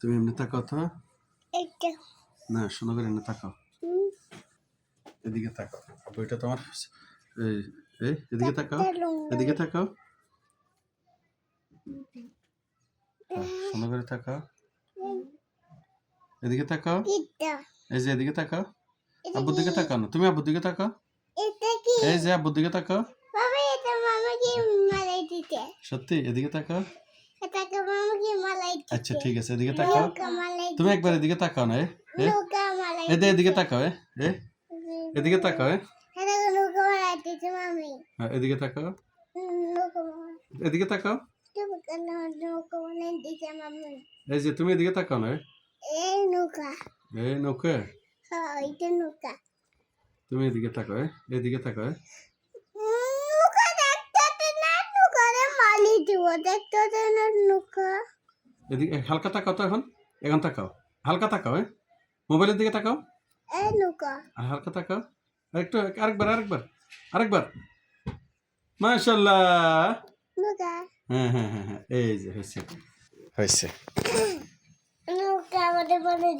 তুমি এমনি তাকাও তো না শোনো করে এমনি তাকাও। এদিকে তাকাও। এটা তোমার এই এদিকে তাকাও। এদিকে তাকাও। হ্যাঁ, শোনো করে তাকাও। এদিকে তাকাও। এই যে এদিকে তাকাও। আব্বুর দিকে তাকাও না। তুমি আব্বুর দিকে তাকাও। এই যে আব্বুর দিকে তাকাও। সত্যি? এদিকে তাকাও। আচ্ছা ঠিক আছে এদিকে তাকাও। তুমি একবার এদিকে তাকাও না এ এ। মালাই এদিকে এদিকে তাকাও এ এ। এদিকে তাকাও এ। হ্যাঁ, এদিকে তাকাও। এদিকে তাকাও। এই যে তুমি এদিকে তাকাও না এ। নৌকা। নৌকে। হ্যাঁ এটা নৌকা। তুমি এদিকে তাকাও এ। এদিকে তাকাও এ। নৌকা দেখতে না নৌকা মালি দিব দেখতে না এদিকে হালকা তাকাও তো এখন। এখন তাকাও। হালকা তাকাও হ্যাঁ? মোবাইলের দিকে তাকাও। আর হালকা তাকাও। আরেকটু আরেকবার আরেকবার আরেকবার। মাশাল্লাহ নৌকা হ্যাঁ হ্যাঁ হ্যাঁ হ্যাঁ এই যে হয়েছে। হয়েছে। নৌকা আমাদের বলে